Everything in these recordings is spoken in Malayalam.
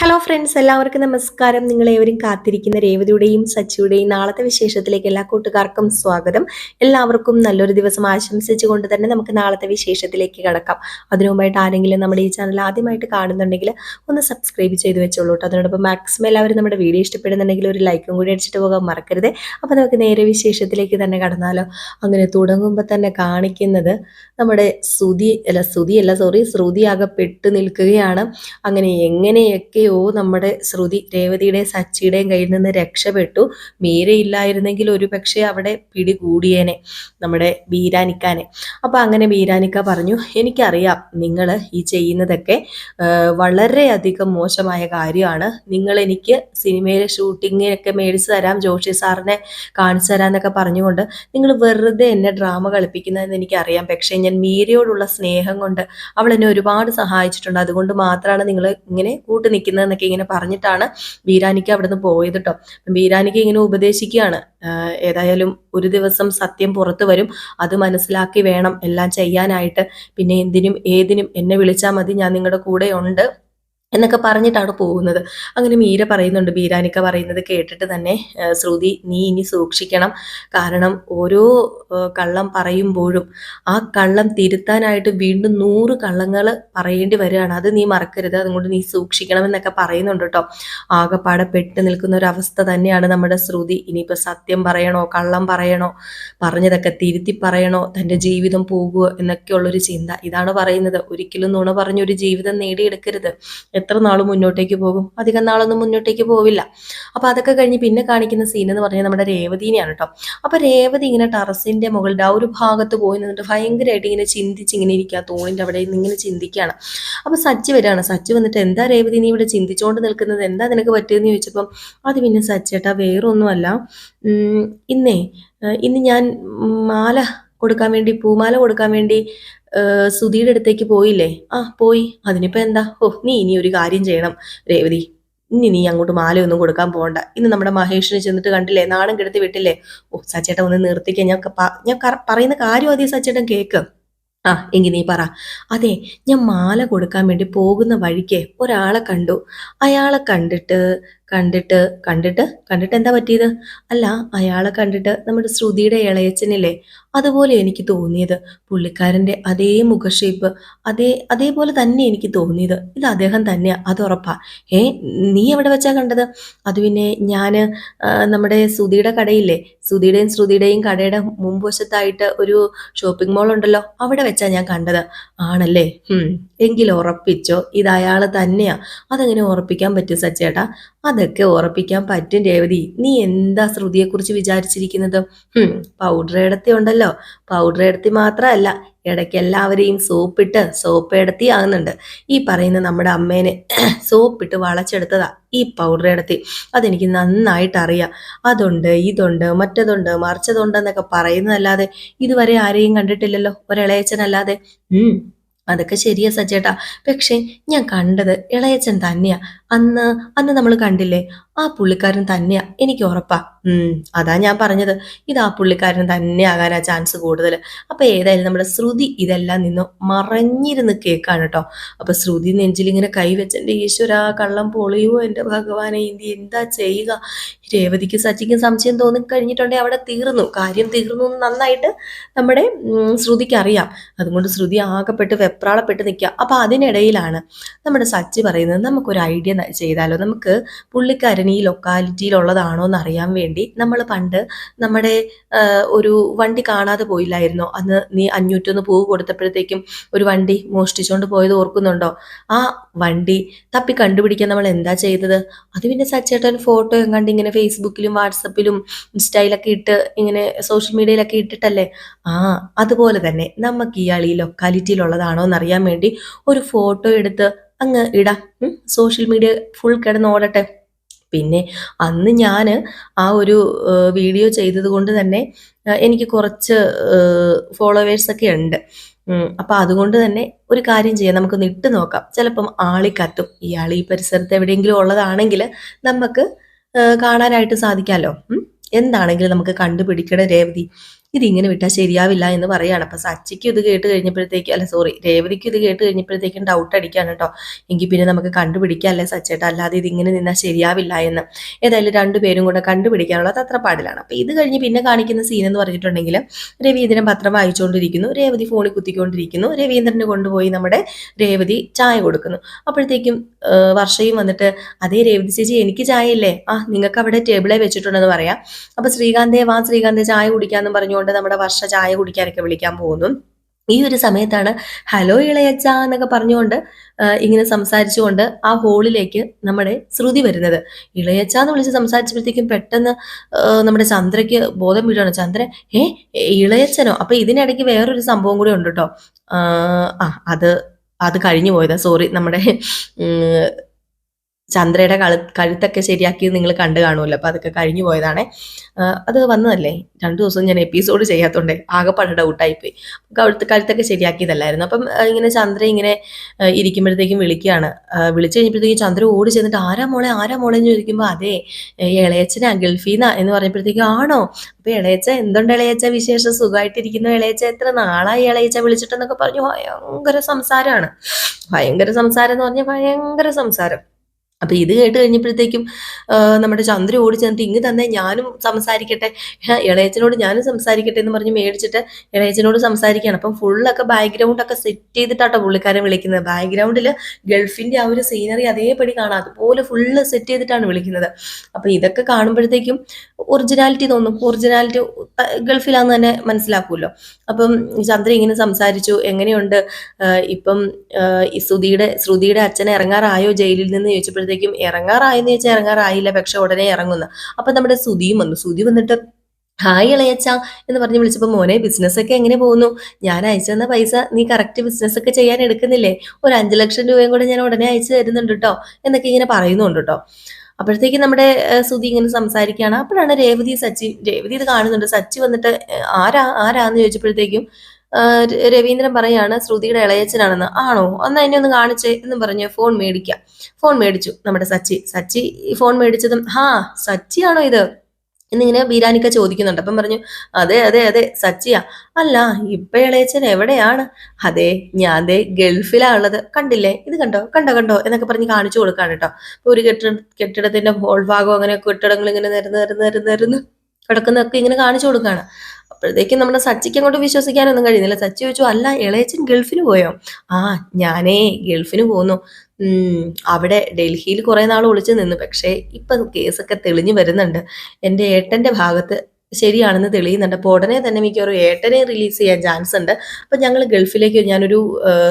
ഹലോ ഫ്രണ്ട്സ് എല്ലാവർക്കും നമസ്കാരം. നിങ്ങൾ ഏവരും കാത്തിരിക്കുന്ന രേവതിയുടെയും സച്ചിയുടെയും നാളത്തെ വിശേഷത്തിലേക്ക് എല്ലാ കൂട്ടുകാർക്കും സ്വാഗതം. എല്ലാവർക്കും നല്ലൊരു ദിവസം ആശംസിച്ചുകൊണ്ട് തന്നെ നമുക്ക് നാളത്തെ വിശേഷത്തിലേക്ക് കടക്കാം. അതിനുമുമ്പായിട്ട് ആരെങ്കിലും നമ്മുടെ ഈ ചാനൽ ആദ്യമായിട്ട് കാണുന്നുണ്ടെങ്കിൽ ഒന്ന് സബ്സ്ക്രൈബ് ചെയ്ത് വെച്ചോളൂ അതിനോടൊപ്പം മാക്സിമം എല്ലാവരും നമ്മുടെ വീഡിയോ ഇഷ്ടപ്പെടുന്നുണ്ടെങ്കിൽ ഒരു ലൈക്കും കൂടി അടിച്ചിട്ട് പോകാൻ മറക്കരുത്. അപ്പോൾ നമുക്ക് നേരെ വിശേഷത്തിലേക്ക് തന്നെ കടന്നാലോ. അങ്ങനെ തുടങ്ങുമ്പോൾ തന്നെ കാണിക്കുന്നത് നമ്മുടെ ശ്രുതി അല്ല ശ്രുതി അല്ല സോറി ശ്രുതി ശ്രുതിയാകെ പെട്ട് നിൽക്കുകയാണ്. അങ്ങനെ എങ്ങനെയൊക്കെയോ നമ്മുടെ ശ്രുതി രേവതിയുടെയും സച്ചിയുടെയും കയ്യിൽ നിന്ന് രക്ഷപ്പെട്ടു. മീരയില്ലായിരുന്നെങ്കിൽ ഒരു പക്ഷേ അവിടെ പിടികൂടിയേനെ നമ്മുടെ ബീരാനിക്കാനെ അപ്പോൾ അങ്ങനെ ബീരാനിക്ക പറഞ്ഞു എനിക്കറിയാം നിങ്ങൾ ഈ ചെയ്യുന്നതൊക്കെ വളരെയധികം മോശമായ കാര്യമാണ്. നിങ്ങൾ എനിക്ക് സിനിമയിലെ ഷൂട്ടിങ്ങിനൊക്കെ മേടിച്ചു തരാം ജോഷി സാറിനെ കാണിച്ചു തരാമെന്നൊക്കെ പറഞ്ഞുകൊണ്ട് നിങ്ങൾ വെറുതെ എന്നെ ഡ്രാമ കളിപ്പിക്കുന്നതെന്ന് എനിക്കറിയാം. പക്ഷേ ഞാൻ മീരയോടുള്ള സ്നേഹം കൊണ്ട് അവൾ എന്നെ ഒരുപാട് സഹായിച്ചിട്ടുണ്ട്. അതുകൊണ്ട് മാത്രമാണ് നിങ്ങൾ ഇങ്ങനെ കൂട്ടു നിൽക്കുന്നതെന്നൊക്കെ ഇങ്ങനെ പറഞ്ഞിട്ടാണ് ബീരാനിക്ക് അവിടെ നിന്ന് പോയത് കേട്ടോ ബീരാനിക്ക് ഇങ്ങനെ ഉപദേശിക്കുകയാണ്. ഏതായാലും ഒരു ദിവസം സത്യം പുറത്തു വരും. അത് മനസ്സിലാക്കി വേണം എല്ലാം ചെയ്യാനായിട്ട്. പിന്നെ എന്തിനും ഏതിനും എന്നെ വിളിച്ചാൽ മതി ഞാൻ നിങ്ങളുടെ കൂടെ ഉണ്ട് എന്നൊക്കെ പറഞ്ഞിട്ടാണ് പോകുന്നത്. അങ്ങനെ മീര പറയുന്നുണ്ട് ബീരാനിക്ക പറയുന്നത് കേട്ടിട്ട് തന്നെ ശ്രുതി നീ ഇനി സൂക്ഷിക്കണം. കാരണം ഓരോ കള്ളം പറയുമ്പോഴും ആ കള്ളം തിരുത്താനായിട്ട് വീണ്ടും നൂറ് കള്ളങ്ങൾ പറയേണ്ടി വരികയാണ്. അത് നീ മറക്കരുത്. അതുകൊണ്ട് നീ സൂക്ഷിക്കണം എന്നൊക്കെ പറയുന്നുണ്ട് കേട്ടോ. ആകെപ്പാടെ പെട്ട് നിൽക്കുന്ന ഒരു അവസ്ഥ തന്നെയാണ് നമ്മുടെ ശ്രുതി. ഇനിയിപ്പോൾ സത്യം പറയണോ കള്ളം പറയണോ പറഞ്ഞതൊക്കെ തിരുത്തി പറയണോ തന്റെ ജീവിതം പോകുമോ എന്നൊക്കെയുള്ളൊരു ചിന്ത. ഇതാണ് പറയുന്നത്. ഒരിക്കലും നുണ പറഞ്ഞൊരു ജീവിതം നേടിയെടുക്കരുത്. എത്ര നാൾ മുന്നോട്ടേക്ക് പോകും? അധികം നാളൊന്നും മുന്നോട്ടേക്ക് പോവില്ല. അപ്പോൾ അതൊക്കെ കഴിഞ്ഞ് പിന്നെ കാണിക്കുന്ന സീൻ എന്ന് പറഞ്ഞാൽ നമ്മുടെ രേവതീനെയാണ് കേട്ടോ. അപ്പോൾ രേവതി ഇങ്ങനെ ടെറസിന്റെ മുകളിൽ ആ ഒരു ഭാഗത്ത് പോയി നിന്നിട്ട് ഭയങ്കരമായിട്ട് ഇങ്ങനെ ചിന്തിച്ച് ഇങ്ങനെ ഇരിക്കുക തോണിന്റെ അവിടെ ഇങ്ങനെ ചിന്തിക്കുകയാണ് അപ്പോൾ സച്ചി വരാണ്. സച്ചി വന്നിട്ട് എന്താ രേവതി നീ ഇവിടെ ചിന്തിച്ചുകൊണ്ട് നിൽക്കുന്നത്? എന്താ നിനക്ക് പറ്റിയതെന്ന് ചോദിച്ചപ്പം അത് പിന്നെ സച്ചേട്ടാ വേറൊന്നുമല്ല. ഇന്നേ ഇന്ന് ഞാൻ മാല കൊടുക്കാൻ വേണ്ടി പൂമാല കൊടുക്കാൻ വേണ്ടി സുധിയുടെ അടുത്തേക്ക് പോയില്ലേ? ആ പോയി. അതിനിപ്പോ എന്താ? ഓ നീ ഇനി ഒരു കാര്യം ചെയ്യണം രേവതി. ഇനി നീ അങ്ങോട്ട് മാലയൊന്നും കൊടുക്കാൻ പോകണ്ട. ഇന്ന് നമ്മുടെ മഹേഷിനെ ചെന്നിട്ട് കണ്ടില്ലേ? നാണം കെടുത്തി വിട്ടില്ലേ? ഓ സച്ചേട്ടൻ ഒന്ന് നിർത്തിക്കാൻ ഞാൻ ഞാൻ പറയുന്ന കാര്യം അതേ സച്ചേട്ടൻ കേക്ക്. ആ എങ്കിൽ നീ പറ. അതെ ഞാൻ മാല കൊടുക്കാൻ വേണ്ടി പോകുന്ന വഴിക്ക് ഒരാളെ കണ്ടു. അയാളെ കണ്ടിട്ട് കണ്ടിട്ട് കണ്ടിട്ട്? കണ്ടിട്ട് എന്താ പറ്റിയത്? അല്ല അയാളെ കണ്ടിട്ട് നമ്മുടെ ശ്രുതിയുടെ ഇളയച്ചനില്ലേ? അതുപോലെ എനിക്ക് തോന്നിയത് പുള്ളിക്കാരന്റെ അതേ മുഖഷേപ്പ് അതേ അതേപോലെ തന്നെ എനിക്ക് തോന്നിയത്. ഇത് അദ്ദേഹം തന്നെയാണ് അത് ഉറപ്പാ. ഏ നീ എവിടെ വെച്ചാ കണ്ടത്? അത് പിന്നെ ഞാൻ നമ്മുടെ ശ്രുതിയുടെ കടയില്ലേ? ശ്രുതിയുടെയും ശ്രുതിയുടെയും കടയുടെ മുൻവശത്തായിട്ട് ഒരു ഷോപ്പിംഗ് മോൾ ഉണ്ടല്ലോ അവിടെ വെച്ചാ ഞാൻ കണ്ടത്. ആണല്ലേ? എങ്കിൽ ഉറപ്പിച്ചോ ഇത് അയാൾ തന്നെയാ. അതെങ്ങനെ ഉറപ്പിക്കാൻ പറ്റും സച്ചേട്ടാ. അതൊക്കെ ഉറപ്പിക്കാൻ പറ്റും രേവതി. നീ എന്താ ശ്രുതിയെക്കുറിച്ച് വിചാരിച്ചിരിക്കുന്നത്? പൗഡർ ഇടത്തി ഉണ്ടല്ലോ. പൗഡർ ഇടത്തി മാത്രമല്ല ഇടയ്ക്ക് എല്ലാവരെയും സോപ്പിട്ട് സോപ്പ് ഇടത്തി ആകുന്നുണ്ട്. ഈ പറയുന്ന നമ്മുടെ അമ്മേനെ സോപ്പിട്ട് വളച്ചെടുത്തതാ ഈ പൗഡർ ഇടത്തി അതെനിക്ക് നന്നായിട്ട് അറിയാം അതുണ്ട് ഇതുണ്ട് മറ്റതുണ്ട് മറിച്ചതുണ്ട് എന്നൊക്കെ പറയുന്നതല്ലാതെ ഇതുവരെ ആരെയും കണ്ടിട്ടില്ലല്ലോ ഒരിളയച്ചനല്ലാതെ. അതൊക്കെ ശരിയാ സച്ചേട്ടാ പക്ഷേ ഞാൻ കണ്ടത് ഇളയച്ചൻ തന്നെയാ. അന്ന് അന്ന് നമ്മൾ കണ്ടില്ലേ ആ പുള്ളിക്കാരൻ തന്നെയാ എനിക്ക് ഉറപ്പാ. ഉം അതാ ഞാൻ പറഞ്ഞത്. ഇത് ആ പുള്ളിക്കാരൻ തന്നെ ആകാനാ ചാൻസ് കൂടുതൽ അപ്പൊ ഏതായാലും നമ്മുടെ ശ്രുതി ഇതെല്ലാം നിന്ന് മറഞ്ഞിരുന്ന് കേക്കാണ് കേട്ടോ. അപ്പൊ ശ്രുതി നെഞ്ചിലിങ്ങനെ കൈവച്ചെന്റെ കൈവച്ച് എന്റെ ഈശ്വര കള്ളം പൊളിയോ എന്റെ ഭഗവാനെ ഇന്ത്യ എന്താ ചെയ്യുക? രേവതിക്ക് സച്ചിക്കും സംശയം തോന്നി കഴിഞ്ഞിട്ടുണ്ടെങ്കിൽ അവിടെ തീർന്നു. കാര്യം തീർന്നു എന്ന് നന്നായിട്ട് നമ്മുടെ ശ്രുതിക്ക് അറിയാം അതുകൊണ്ട് ശ്രുതി ആകെപ്പെട്ട് വെപ്രാളപ്പെട്ട് നിൽക്കുക. അപ്പൊ അതിനിടയിലാണ് നമ്മുടെ സച്ചി പറയുന്നത് നമുക്കൊരു ഐഡിയ ചെയ്താലോ? നമുക്ക് പുള്ളിക്കാരൻ ഈ ലൊക്കാലിറ്റിയിലുള്ളതാണോ എന്ന് അറിയാൻ വേണ്ടി നമ്മൾ പണ്ട് നമ്മുടെ ഒരു വണ്ടി കാണാതെ പോയില്ലായിരുന്നോ? അന്ന് നീ അഞ്ഞൂറ്റൊന്ന് പൂവ് കൊടുത്തപ്പോഴത്തേക്കും ഒരു വണ്ടി മോഷ്ടിച്ചുകൊണ്ട് പോയത് ഓർക്കുന്നുണ്ടോ? ആ വണ്ടി തപ്പി കണ്ടുപിടിക്കാൻ നമ്മൾ എന്താ ചെയ്തത്? അത് പിന്നെ സച്ചേട്ടൻ ഫോട്ടോ കണ്ട് ഇങ്ങനെ ഫേസ്ബുക്കിലും വാട്സപ്പിലും ഇൻസ്റ്റയിലൊക്കെ ഇട്ട് ഇങ്ങനെ സോഷ്യൽ മീഡിയയിലൊക്കെ ഇട്ടിട്ടല്ലേ? ആ അതുപോലെ തന്നെ നമുക്ക് ഇയാൾ ഈ ലൊക്കാലിറ്റിയിലുള്ളതാണോ എന്നറിയാൻ വേണ്ടി ഒരു ഫോട്ടോ എടുത്ത് അങ്ങ് ഇടാം. സോഷ്യൽ മീഡിയ ഫുൾ കിടന്ന് ഓടട്ടെ. പിന്നെ അന്ന് ഞാൻ ആ ഒരു വീഡിയോ ചെയ്തത് കൊണ്ട് തന്നെ എനിക്ക് കുറച്ച് ഫോളോവേഴ്സൊക്കെ ഉണ്ട്. അപ്പം അതുകൊണ്ട് തന്നെ ഒരു കാര്യം ചെയ്യാം. നമുക്കൊന്ന് ഇട്ട് നോക്കാം. ചിലപ്പം ആളി കത്തും. ഇയാൾ ഈ പരിസരത്ത് എവിടെയെങ്കിലും ഉള്ളതാണെങ്കിൽ നമുക്ക് കാണാനായിട്ട് സാധിക്കാമല്ലോ എന്താണെങ്കിലും നമുക്ക് കണ്ടുപിടിക്കണം രേവതി. ഇതിങ്ങനെ വിട്ടാൽ ശരിയാവില്ല എന്ന് പറയുകയാണ് അപ്പൊ സച്ചിക്ക് ഇത് കേട്ട് കഴിഞ്ഞപ്പോഴത്തേക്ക് അല്ല സോറി രേവതിക്ക് ഇത് കേട്ട് കഴിഞ്ഞപ്പോഴത്തേക്കും ഡൗട്ട് അടിക്കാണ് കേട്ടോ എങ്കിൽ പിന്നെ നമുക്ക് കണ്ടുപിടിക്കാം അല്ലേ സച്ചേട്ടാ? അല്ലാതെ ഇതിങ്ങനെ നിന്നാൽ ശരിയാവില്ല എന്ന്. ഏതായാലും രണ്ടുപേരും കൂടെ കണ്ടുപിടിക്കാനുള്ള തത്രപ്പാടിലാണ് അപ്പൊ ഇത് കഴിഞ്ഞ് പിന്നെ കാണിക്കുന്ന സീൻ എന്ന് പറഞ്ഞിട്ടുണ്ടെങ്കിൽ രവീന്ദ്രൻ പത്രം വായിച്ചുകൊണ്ടിരിക്കുന്നു രേവതി ഫോണിൽ കുത്തിക്കൊണ്ടിരിക്കുന്നു. രവീന്ദ്രനെ കൊണ്ടുപോയി നമ്മുടെ രേവതി ചായ കൊടുക്കുന്നു. അപ്പോഴത്തേക്കും വർഷയും വന്നിട്ട് അതേ രേവതി ചേച്ചി എനിക്ക് ചായ ഇല്ലേ ആ നിങ്ങൾക്ക് അവിടെ ടേബിളെ വെച്ചിട്ടുണ്ടെന്ന് പറയാം. അപ്പൊ ശ്രീകാന്തേ വാ ശ്രീകാന്തേ ചായ കുടിക്കാന്നും പറഞ്ഞുകൊണ്ട് നമ്മുടെ വർഷ ചായ കുടിക്കാനൊക്കെ വിളിക്കാൻ പോകുന്നു. ഈ ഒരു സമയത്താണ് ഹലോ ഇളയച്ച എന്നൊക്കെ പറഞ്ഞുകൊണ്ട് ഇങ്ങനെ സംസാരിച്ചുകൊണ്ട് ആ ഹോളിലേക്ക് നമ്മുടെ ശ്രുതി വരുന്നത്. ഇളയച്ച എന്ന് വിളിച്ച് സംസാരിച്ചപ്പോഴത്തേക്കും പെട്ടെന്ന് നമ്മുടെ ചന്ദ്രയ്ക്ക് ബോധം വീഴാണ്. ചന്ദ്ര ഏ ഇളയച്ചനോ അപ്പൊ ഇതിനിടയ്ക്ക് വേറൊരു സംഭവം കൂടി ഉണ്ട് കേട്ടോ ആ അത് അത് കഴിഞ്ഞു പോയതാ. സോറി നമ്മുടെ ചന്ദ്രയുടെ കഴു കഴുത്തൊക്കെ ശരിയാക്കി നിങ്ങൾ കണ്ടു കാണുമല്ലോ. അപ്പൊ അതൊക്കെ കഴിഞ്ഞു പോയതാണ്. അത് വന്നതല്ലേ? രണ്ടു ദിവസം ഞാൻ എപ്പിസോഡ് ചെയ്യാത്തോണ്ട് ആകെ പല ആകെപ്പാട് ഡൗട്ടായിപ്പോയി കഴുത്ത് കഴുത്തൊക്കെ ശരിയാക്കിയതല്ലായിരുന്നു. അപ്പം ഇങ്ങനെ ചന്ദ്ര ഇങ്ങനെ ഇരിക്കുമ്പോഴത്തേക്കും വിളിക്കുകയാണ്. വിളിച്ചു കഴിഞ്ഞപ്പോഴത്തേക്കും ചന്ദ്ര ഓടി ചെന്നിട്ട് ആരാ മോളെ? ആരാ മോളെ? എന്ന് ചോദിക്കുമ്പോൾ അതെ ഇളയച്ചനാ ഗൾഫീന്നാ എന്ന് പറഞ്ഞപ്പോഴത്തേക്കും ആണോ? അപ്പൊ ഇളയച്ച എന്തുണ്ട് ഇളയച്ച വിശേഷം? സുഖമായിട്ടിരിക്കുന്നു ഇളയച്ച എത്ര നാളായി ഇളയച്ച വിളിച്ചിട്ടെന്നൊക്കെ പറഞ്ഞു ഭയങ്കര സംസാരമാണ്. ഭയങ്കര സംസാരം എന്ന് പറഞ്ഞാൽ ഭയങ്കര സംസാരം. അപ്പൊ ഇത് കേട്ട് കഴിഞ്ഞപ്പോഴത്തേക്കും നമ്മുടെ ചന്ദ്ര ഓടി ചെന്നിട്ട് ഇങ്ങ് തന്നെ ഞാനും സംസാരിക്കട്ടെ. ഇളയച്ചനോട് ഞാനും സംസാരിക്കട്ടെ എന്ന് പറഞ്ഞ് മേടിച്ചിട്ട് ഇളയച്ചനോട് സംസാരിക്കുകയാണ്. അപ്പം ഫുള്ളൊക്കെ ബാക്ക്ഗ്രൗണ്ട് ഒക്കെ സെറ്റ് ചെയ്തിട്ടാട്ടോ പുള്ളിക്കാരൻ വിളിക്കുന്നത്. ബാക്ക്ഗ്രൗണ്ടിൽ ഗൾഫിന്റെ ആ ഒരു സീനറി അതേപടി കാണാം. അതുപോലെ ഫുള്ള് സെറ്റ് ചെയ്തിട്ടാണ് വിളിക്കുന്നത്. അപ്പൊ ഇതൊക്കെ കാണുമ്പോഴത്തേക്കും ഒറിജിനാലിറ്റി തോന്നും. ഒറിജിനാലിറ്റി ഗൾഫിലാന്ന് തന്നെ മനസ്സിലാക്കുമല്ലോ അപ്പം ചന്ദ്ര ഇങ്ങനെ സംസാരിച്ചു എങ്ങനെയുണ്ട്? ഇപ്പം ശ്രുതിയുടെ ശ്രുതിയുടെ അച്ഛൻ ഇറങ്ങാറായോ ജയിലിൽ നിന്ന്? ചോദിച്ചപ്പോഴത്തേക്കും ഇറങ്ങാറായെന്ന് ചോദിച്ചാൽ ഇറങ്ങാറായില്ല പക്ഷെ ഉടനെ ഇറങ്ങുന്നു. അപ്പൊ നമ്മുടെ ശ്രുതിയും വന്നു. ശ്രുതി വന്നിട്ട് ഹായ് ഇളയച്ച എന്ന് പറഞ്ഞ് വിളിച്ചപ്പോൾ മോനെ ബിസിനസ്സൊക്കെ എങ്ങനെ പോകുന്നു? ഞാൻ അയച്ചു തന്ന പൈസ നീ കറക്റ്റ് ബിസിനസ്സൊക്കെ ചെയ്യാൻ എടുക്കുന്നില്ലേ? ഒരു അഞ്ച് ലക്ഷം രൂപയും കൂടെ ഞാൻ ഉടനെ അയച്ചു തരുന്നുണ്ട് കേട്ടോ എന്നൊക്കെ ഇങ്ങനെ പറയുന്നുണ്ട് കേട്ടോ അപ്പോഴത്തേക്കും നമ്മുടെ സുധി ഇങ്ങനെ സംസാരിക്കുകയാണ്. അപ്പോഴാണ് രേവതി സച്ചി രേവതി ഇത് കാണുന്നുണ്ട്. സച്ചി വന്നിട്ട് ആരാ ആരാന്ന് ചോദിച്ചപ്പോഴത്തേക്കും രവീന്ദ്രൻ പറയാണ് ശ്രുതിയുടെ ഇളയച്ചനാണെന്ന് ആണോ? എന്നാ എന്നെ ഒന്ന് കാണിച്ചേ എന്ന് പറഞ്ഞ് ഫോൺ മേടിക്കാം. ഫോൺ മേടിച്ചു നമ്മുടെ സച്ചി. സച്ചി ഫോൺ മേടിച്ചതും ഹാ സച്ചിയാണോ ഇത്? എന്നിങ്ങനെ ബീരാനിക്ക ചോദിക്കുന്നുണ്ട്. അപ്പം പറഞ്ഞു അതെ അതെ അതെ സച്ചിയ. അല്ല ഇപ്പൊ ഇളയച്ചൻ എവിടെയാണ്? അതെ ഞാൻ ദേ ഗൾഫിലാ ഉള്ളത്. കണ്ടില്ലേ? ഇത് കണ്ടോ? കണ്ടോ കണ്ടോ? എന്നൊക്കെ പറഞ്ഞ് കാണിച്ചു കൊടുക്കാണ് കേട്ടോ. ഒരു കെട്ടിട കെട്ടിടത്തിന്റെ ഹോൾ ഭാഗം അങ്ങനെ കെട്ടിടങ്ങൾ ഇങ്ങനെ നിരന്ന് നിരന്ന് നിരന്ന് നിരന്ന് കിടക്കുന്നതൊക്കെ ഇങ്ങനെ കാണിച്ചു കൊടുക്കുകയാണ്. അപ്പോഴത്തേക്കും നമ്മുടെ സച്ചിക്ക് അങ്ങോട്ട് വിശ്വസിക്കാനൊന്നും കഴിയുന്നില്ല. സച്ചി ചോദിച്ചു അല്ല ഇളയച്ചൻ ഗൾഫിന് പോയോ? ആ ഞാനേ ഗൾഫിന് പോന്നു. അവിടെ ഡൽഹിയിൽ കുറെ നാൾ ഒളിച്ചു നിന്നു. പക്ഷേ ഇപ്പം കേസൊക്കെ തെളിഞ്ഞു വരുന്നുണ്ട്. എന്റെ ഏട്ടന്റെ ഭാഗത്ത് ശരിയാണെന്ന് തെളിയുന്നുണ്ട്. അപ്പോൾ ഉടനെ തന്നെ മിക്കവാറും ഏട്ടനെ റിലീസ് ചെയ്യാൻ ചാൻസ് ഉണ്ട്. അപ്പം ഞങ്ങൾ ഗൾഫിലേക്ക് ഞാനൊരു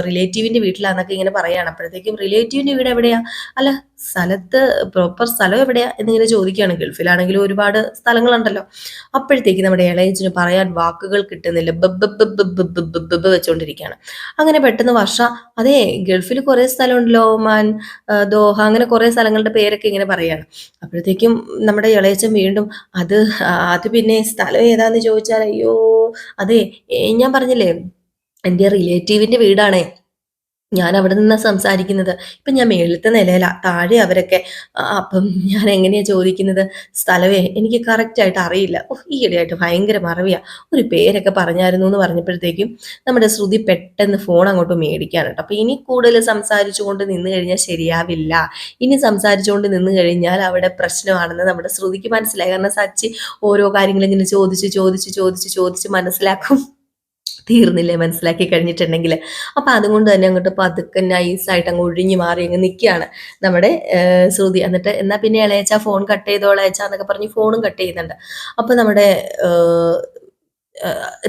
റിലേറ്റീവിന്റെ വീട്ടിലാണെന്നൊക്കെ ഇങ്ങനെ പറയുകയാണ്. അപ്പോഴത്തേക്കും റിലേറ്റീവിന്റെ വീട് എവിടെയാണ് അല്ല സ്ഥലത്ത് പ്രോപ്പർ സ്ഥലം എവിടെയാ എന്നിങ്ങനെ ചോദിക്കുകയാണ്. ഗൾഫിലാണെങ്കിലും ഒരുപാട് സ്ഥലങ്ങളുണ്ടല്ലോ. അപ്പോഴത്തേക്ക് നമ്മുടെ ഇളയച്ചിന് പറയാൻ വാക്കുകൾ കിട്ടുന്നില്ല. ബബ്ബ് വെച്ചുകൊണ്ടിരിക്കുകയാണ് അങ്ങനെ പെട്ടെന്ന് വർഷ അതെ ഗൾഫിൽ കുറേ സ്ഥലമുണ്ടല്ലോ ഒമാൻ ദോഹ അങ്ങനെ കുറേ സ്ഥലങ്ങളുടെ പേരൊക്കെ ഇങ്ങനെ പറയുകയാണ്. അപ്പോഴത്തേക്കും നമ്മുടെ ഇളയച്ചൻ വീണ്ടും അത് അത് സ്ഥലം ഏതാന്ന് ചോദിച്ചാൽ അയ്യോ അതെ ഞാൻ പറഞ്ഞില്ലേ എന്റെ റിലേറ്റീവിന്റെ വീടാണേ. ഞാൻ അവിടെ നിന്നാണ് സംസാരിക്കുന്നത്? ഇപ്പൊ ഞാൻ മേളിലത്തെ നിലയിലാ. താഴെ അവരൊക്കെ അപ്പം ഞാൻ എങ്ങനെയാ ചോദിക്കുന്നത്? സ്ഥലവേ എനിക്ക് കറക്റ്റായിട്ട് അറിയില്ല. ഓ ഈയിടെയായിട്ട് ഭയങ്കര മറവിയാ. ഒരു പേരൊക്കെ പറഞ്ഞായിരുന്നു എന്ന് പറഞ്ഞപ്പോഴത്തേക്കും നമ്മുടെ ശ്രുതി പെട്ടെന്ന് ഫോൺ അങ്ങോട്ട് മേടിക്കാണ് കേട്ടോ. അപ്പൊ ഇനി കൂടുതൽ സംസാരിച്ചുകൊണ്ട് നിന്ന് കഴിഞ്ഞാൽ ശരിയാവില്ല. ഇനി സംസാരിച്ചുകൊണ്ട് നിന്ന് കഴിഞ്ഞാൽ അവിടെ പ്രശ്നമാണെന്ന് നമ്മുടെ ശ്രുതിക്ക് മനസ്സിലായി. കാരണം സച്ചി ഓരോ കാര്യങ്ങളിങ്ങനെ ചോദിച്ച് ചോദിച്ച് ചോദിച്ച് ചോദിച്ച് മനസ്സിലാക്കും. തീർന്നില്ലേ മനസ്സിലാക്കി കഴിഞ്ഞിട്ടുണ്ടെങ്കിൽ. അപ്പം അതുകൊണ്ട് തന്നെ അങ്ങോട്ട് പതുക്കെ നൈസായിട്ട് അങ്ങ് ഒഴിഞ്ഞു മാറി അങ്ങ് നിൽക്കുകയാണ് നമ്മുടെ ശ്രുതി. എന്നിട്ട് എന്നാൽ പിന്നെ ഇളയച്ച ഫോൺ കട്ട് ചെയ്തോ ഇളയച്ച എന്നൊക്കെ പറഞ്ഞ് ഫോണും കട്ട് ചെയ്യുന്നുണ്ട്. അപ്പം നമ്മുടെ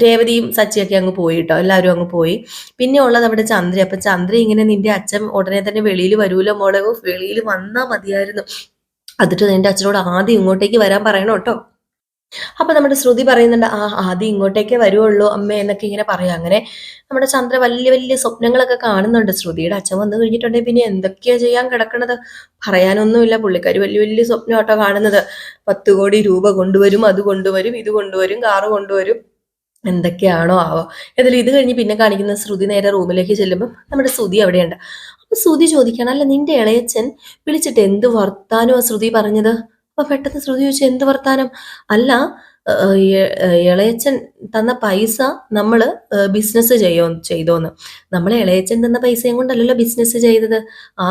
രേവതിയും സച്ചിയൊക്കെ അങ്ങ് പോയി കേട്ടോ. എല്ലാവരും അങ്ങ് പോയി. പിന്നെ ഉള്ളത് നമ്മുടെ ചന്ദ്ര. അപ്പൊ ചന്ദ്ര ഇങ്ങനെ നിന്റെ അച്ഛൻ ഉടനെ തന്നെ വെളിയിൽ വരൂലോ മോളെ? വെളിയിൽ വന്നാ മതിയായിരുന്നു. എന്നിട്ട് നിന്റെ അച്ഛനോട് ആദ്യം ഇങ്ങോട്ടേക്ക് വരാൻ പറയണം കേട്ടോ. അപ്പൊ നമ്മുടെ ശ്രുതി പറയുന്നുണ്ട് ആ ആദ്യം ഇങ്ങോട്ടേക്കേ വരുവുള്ളൂ അമ്മ എന്നൊക്കെ ഇങ്ങനെ പറയാം. അങ്ങനെ നമ്മുടെ ചന്ദ്ര വലിയ വലിയ സ്വപ്നങ്ങളൊക്കെ കാണുന്നുണ്ട്. ശ്രുതിയുടെ അച്ഛൻ വന്നു കഴിഞ്ഞിട്ടുണ്ടെങ്കിൽ പിന്നെ എന്തൊക്കെയാ ചെയ്യാൻ കിടക്കണത്? പറയാനൊന്നുമില്ല. പുള്ളിക്കാർ വലിയ വലിയ സ്വപ്നമാട്ടോ കാണുന്നത്. പത്ത് കോടി രൂപ കൊണ്ടുവരും അത് കൊണ്ടുവരും ഇത് കൊണ്ടുവരും കാറ് കൊണ്ടുവരും. എന്തൊക്കെയാണോ ആവോ. ഏതായാലും ഇത് കഴിഞ്ഞ് പിന്നെ കാണിക്കുന്ന ശ്രുതി നേരെ റൂമിലേക്ക് ചെല്ലുമ്പോൾ നമ്മുടെ ശ്രുതി അവിടെയുണ്ട്. അപ്പൊ ശ്രുതി ചോദിക്കണം അല്ല നിന്റെ ഇളയച്ചൻ വിളിച്ചിട്ട് എന്ത് വർത്താനോ ശ്രുതി പറഞ്ഞത്? അപ്പൊ പെട്ടെന്ന് ശ്രുതി ചോദിച്ചു എന്ത് വർത്താനം? അല്ല ഇളയച്ചൻ തന്ന പൈസ നമ്മൾ ബിസിനസ് ചെയ്യോ ചെയ്തോന്ന്. നമ്മൾ ഇളയച്ചൻ തന്ന പൈസയും കൊണ്ടല്ലല്ലോ ബിസിനസ് ചെയ്തത്? ആ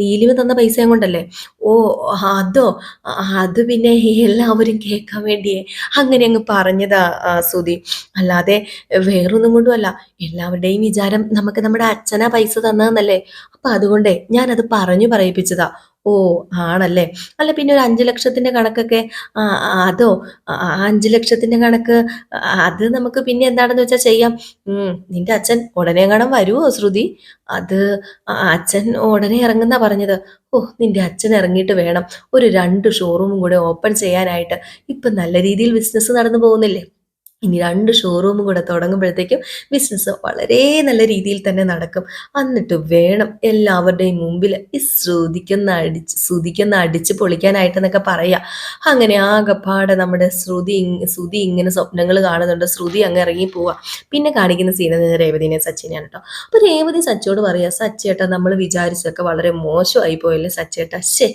നീലിമ തന്ന പൈസയും കൊണ്ടല്ലേ? ഓ അതോ അത് പിന്നെ എല്ലാവരും കേൾക്കാൻ വേണ്ടിയേ. അങ്ങനെ അങ്ങ് പറഞ്ഞതാ സുതി അല്ലാതെ വേറൊന്നും കൊണ്ടുമല്ല എല്ലാവരുടെയും വിചാരം നമുക്ക് നമ്മുടെ അച്ഛനാ പൈസ തന്നതെന്നല്ലേ? അപ്പൊ അതുകൊണ്ടേ ഞാനത് പറഞ്ഞു പറയിപ്പിച്ചതാ. ഓ ആണല്ലേ? അല്ല പിന്നെ ഒരു അഞ്ചു ലക്ഷത്തിന്റെ കണക്കൊക്കെ അതോ അഞ്ചു ലക്ഷത്തിന്റെ കണക്ക് അത് നമുക്ക് പിന്നെ എന്താണെന്ന് വെച്ചാൽ ചെയ്യാം. നിന്റെ അച്ഛൻ ഉടനെ കാണാൻ വരുമോ ശ്രുതി? അത് അച്ഛൻ ഉടനെ ഇറങ്ങുന്ന പറഞ്ഞത്. ഓ നിന്റെ അച്ഛൻ ഇറങ്ങിയിട്ട് വേണം ഒരു രണ്ട് ഷോറൂമും കൂടെ ഓപ്പൺ ചെയ്യാനായിട്ട്. ഇപ്പൊ നല്ല രീതിയിൽ ബിസിനസ് നടന്നു പോകുന്നില്ലേ? ഇനി രണ്ട് ഷോറൂമും കൂടെ തുടങ്ങുമ്പോഴത്തേക്കും ബിസിനസ് വളരെ നല്ല രീതിയിൽ തന്നെ നടക്കും. എന്നിട്ട് വേണം എല്ലാവരുടെയും മുമ്പിൽ ഈ ശ്രുതിക്കൊന്ന് അടിച്ച് ശ്രുതിക്കുന്ന അടിച്ച് പൊളിക്കാനായിട്ടെന്നൊക്കെ പറയാം. അങ്ങനെ ആകെപ്പാടെ നമ്മുടെ ശ്രുതി ശ്രുതി ഇങ്ങനെ സ്വപ്നങ്ങൾ കാണുന്നുണ്ട്. ശ്രുതി അങ്ങ് ഇറങ്ങി പോവാ. പിന്നെ കാണിക്കുന്ന സീൻ രേവതിനെ സച്ചിനെയാണ് കേട്ടോ അപ്പോൾ രേവതി സച്ചിയോട് പറയാ സച്ചേട്ട നമ്മൾ വിചാരിച്ചൊക്കെ വളരെ മോശമായി പോയല്ലേ സച്ചേട്ട? ശേ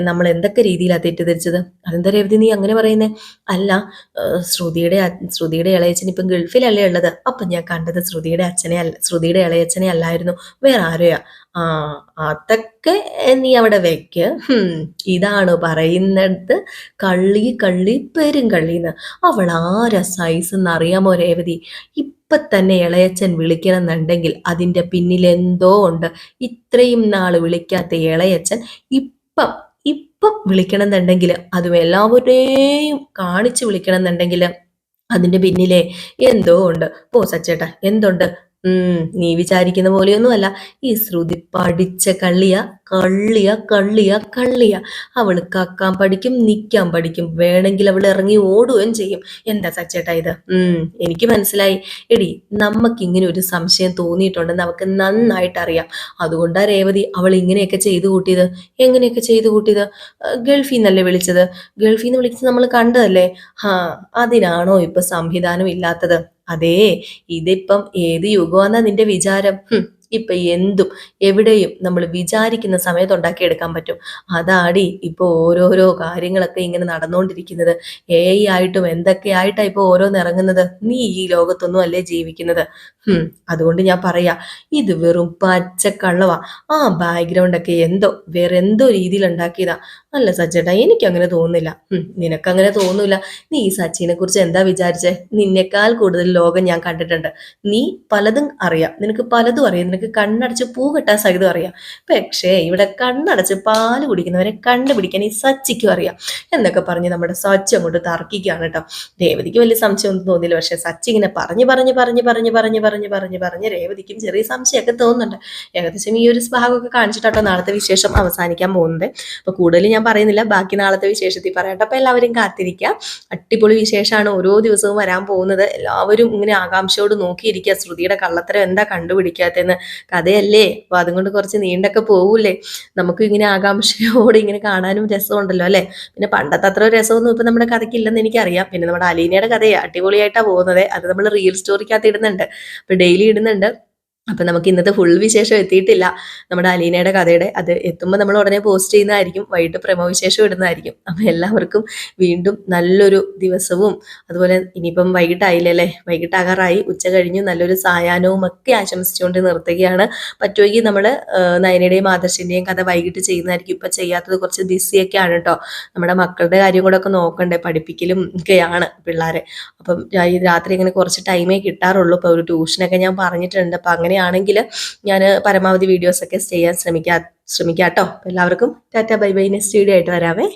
നമ്മൾ എന്തൊക്കെ രീതിയിലാണ് തെറ്റിദ്ധരിച്ചത്? അതെന്താ രേവതി നീ അങ്ങനെ പറയുന്നേ? അല്ല ശ്രുതിയുടെ അ- ശ്രുതിയുടെ ഇളയച്ചൻ ഇപ്പം ഗൾഫിലല്ലേ ഉള്ളത്. അപ്പൊ ഞാൻ കണ്ടത് ശ്രുതിയുടെ അച്ഛനെ അല്ല ശ്രുതിയുടെ ഇളയച്ചനെ അല്ലായിരുന്നു. വേറെ ആരെയാ ആ അതൊക്കെ നീ അവിടെ വെക്ക്. ഇതാണ് പറയുന്നിടത്ത് കള്ളി കള്ളി പെരും കള്ളിന്ന്. അവൾ ആരാ സൈസ് എന്ന് അറിയാമോ രേവതി? ഇപ്പൊ തന്നെ ഇളയച്ചൻ വിളിക്കണമെന്നുണ്ടെങ്കിൽ അതിന്റെ പിന്നിൽ എന്തോ ഉണ്ട്. ഇത്രയും നാൾ വിളിക്കാത്ത ഇളയച്ചൻ ഇപ്പം ഇപ്പം വിളിക്കണമെന്നുണ്ടെങ്കിൽ അതും എല്ലാവരെയും കാണിച്ച് വിളിക്കണമെന്നുണ്ടെങ്കിൽ അതിന്റെ പിന്നിലെ എന്തോ ഉണ്ട്. ഓ സച്ചേട്ടാ എന്തുണ്ട്? ഉം നീ വിചാരിക്കുന്ന പോലെയൊന്നുമല്ല. ഈ ശ്രുതി പഠിച്ച കള്ളിയ കള്ളിയ കള്ളിയ കള്ളിയ. അവൾ കക്കാൻ പഠിക്കും നിക്കാൻ പഠിക്കും. വേണമെങ്കിൽ അവൾ ഇറങ്ങി ഓടുകയും ചെയ്യും. എന്താ സച്ചേട്ടാ ഇത്? ഉം എനിക്ക് മനസ്സിലായി. എടി നമുക്ക് ഇങ്ങനെ ഒരു സംശയം തോന്നിയിട്ടുണ്ടെന്ന് നമുക്ക് നന്നായിട്ട് അറിയാം അതുകൊണ്ടാ രേവതി അവൾ ഇങ്ങനെയൊക്കെ ചെയ്തു കൂട്ടിയത്. എങ്ങനെയൊക്കെ ചെയ്തു കൂട്ടിയത്? ഗൾഫിൽ നിന്നല്ലേ വിളിച്ചത്? ഗൾഫിൽ നിന്ന് വിളിച്ചത് നമ്മൾ കണ്ടതല്ലേ? ഹാ അതിനാണോ ഇപ്പൊ സംവിധാനം ഇല്ലാത്തത്? അതേ ഇതിപ്പം ഏത് യുഗമാന്നാ നിന്റെ വിചാരം? ഇപ്പൊ എന്തും എവിടെയും നമ്മൾ വിചാരിക്കുന്ന സമയത്ത് ഉണ്ടാക്കിയെടുക്കാൻ പറ്റും. അതാടി ഇപ്പൊ ഓരോരോ കാര്യങ്ങളൊക്കെ ഇങ്ങനെ നടന്നുകൊണ്ടിരിക്കുന്നത് എ ഐ ആയിട്ടും എന്തൊക്കെ ആയിട്ടാണ് ഇപ്പൊ ഓരോന്ന് നീ ഈ ലോകത്തൊന്നും അല്ലേ ജീവിക്കുന്നത്? അതുകൊണ്ട് ഞാൻ പറയാ ഇത് വെറും പച്ചക്കള്ളവാ. ആ ബാക്ക്ഗ്രൗണ്ട് ഒക്കെ എന്തോ വേറെ എന്തോ രീതിയിൽ ഉണ്ടാക്കിയതാ. അല്ല സച്ചേട്ടാ എനിക്ക് അങ്ങനെ തോന്നുന്നില്ല നിനക്കങ്ങനെ തോന്നൂല. നീ ഈ സച്ചിനെ കുറിച്ച് എന്താ വിചാരിച്ചേ? നിന്നെക്കാൾ കൂടുതൽ ലോകം ഞാൻ കണ്ടിട്ടുണ്ട്. നീ പലതും അറിയാം. നിനക്ക് പലതും അറിയാം. നിനക്ക് കണ്ണടച്ച് പൂ കെട്ടാൻ സഹിതം അറിയാം. പക്ഷേ ഇവിടെ കണ്ണടച്ച് പാൽ കുടിക്കുന്നവരെ കണ്ടുപിടിക്കാൻ ഈ സച്ചിക്കും അറിയാം. എന്നൊക്കെ പറഞ്ഞ് നമ്മുടെ സച്ചി അങ്ങോട്ട് തർക്കിക്കുകയാണ് കേട്ടോ. രേവതിക്ക് വലിയ സംശയമൊന്നും തോന്നിയില്ല. പക്ഷെ സച്ചി ഇങ്ങനെ പറഞ്ഞ് പറഞ്ഞ് പറഞ്ഞ് പറഞ്ഞ് പറഞ്ഞ് പറഞ്ഞ് പറഞ്ഞ് പറഞ്ഞ് രേവതിക്കും ചെറിയ സംശയമൊക്കെ തോന്നുന്നുണ്ട്. ഏകദേശം ഈ ഒരു ഭാഗമൊക്കെ കാണിച്ചിട്ടാട്ടോ നാളത്തെ വിശേഷം അവസാനിക്കാൻ പോകുന്നത്. അപ്പൊ കൂടുതൽ ഞാൻ പറയുന്നില്ല. ബാക്കി നാളത്തെ വിശേഷത്തിൽ പറയട്ടെ അപ്പൊ എല്ലാവരും കാത്തിരിക്കുക അടിപൊളി വിശേഷമാണ് ഓരോ ദിവസവും വരാൻ പോകുന്നത്. എല്ലാവരും ഇങ്ങനെ ആകാംക്ഷയോട് നോക്കിയിരിക്കുക. ശ്രുതിയുടെ കള്ളത്തരം എന്താ കണ്ടുപിടിക്കാത്തതെന്ന് കഥയല്ലേ? അപ്പൊ അതുകൊണ്ട് കുറച്ച് നീണ്ടൊക്കെ പോവൂല്ലേ? നമുക്ക് ഇങ്ങനെ ആകാംക്ഷയോടെ ഇങ്ങനെ കാണാനും രസമുണ്ടല്ലോ അല്ലെ? പിന്നെ പണ്ടത്തെ അത്ര രസമൊന്നും ഇപ്പൊ നമ്മുടെ കഥയ്ക്ക് ഇല്ലെന്ന് എനിക്കറിയാം. പിന്നെ നമ്മുടെ അലീനയുടെ കഥയെ അടിപൊളിയായിട്ടാ പോകുന്നത്. അത് നമ്മൾ റിയൽ സ്റ്റോറിക്കകത്ത് ഇടുന്നുണ്ട്. അപ്പൊ ഡെയിലി ഇടുന്നുണ്ട്. അപ്പൊ നമുക്ക് ഇന്നത്തെ ഫുൾ വിശേഷം എത്തിയിട്ടില്ല. നമ്മുടെ അലീനയുടെ കഥയുടെ അത് എത്തുമ്പോൾ നമ്മൾ ഉടനെ പോസ്റ്റ് ചെയ്യുന്നതായിരിക്കും വൈകിട്ട് പ്രമോ വിശേഷം ഇടുന്നതായിരിക്കും. അപ്പൊ എല്ലാവർക്കും വീണ്ടും നല്ലൊരു ദിവസവും അതുപോലെ ഇനിയിപ്പം വൈകിട്ടായില്ലേ വൈകിട്ട് വൈകിട്ടാകാറായി. ഉച്ച കഴിഞ്ഞു. നല്ലൊരു സായാഹ്നവും ഒക്കെ ആശംസിച്ചുകൊണ്ട് നിർത്തുകയാണ്. പറ്റുമെങ്കിൽ നമ്മൾ നയനയുടെയും ആദർശിന്റെയും കഥ വൈകിട്ട് ചെയ്യുന്നതായിരിക്കും. ഇപ്പൊ ചെയ്യാത്തത് കുറച്ച് ബിസിയൊക്കെയാണ് കേട്ടോ നമ്മുടെ മക്കളുടെ കാര്യം കൂടെ ഒക്കെ നോക്കണ്ടേ? പഠിപ്പിക്കലും ഒക്കെയാണ് പിള്ളേരെ. അപ്പം രാത്രി ഇങ്ങനെ കുറച്ച് ടൈമേ കിട്ടാറുള്ളൂ. ഇപ്പോൾ ഒരു ട്യൂഷനൊക്കെ ഞാൻ പറഞ്ഞിട്ടുണ്ട്. അപ്പം അങ്ങനെയാണെങ്കിൽ ഞാൻ പരമാവധി വീഡിയോസൊക്കെ ചെയ്യാൻ ശ്രമിക്കാം ശ്രമിക്കാം കേട്ടോ എല്ലാവർക്കും tata bye bye next video ആയിട്ട് വരാവേ.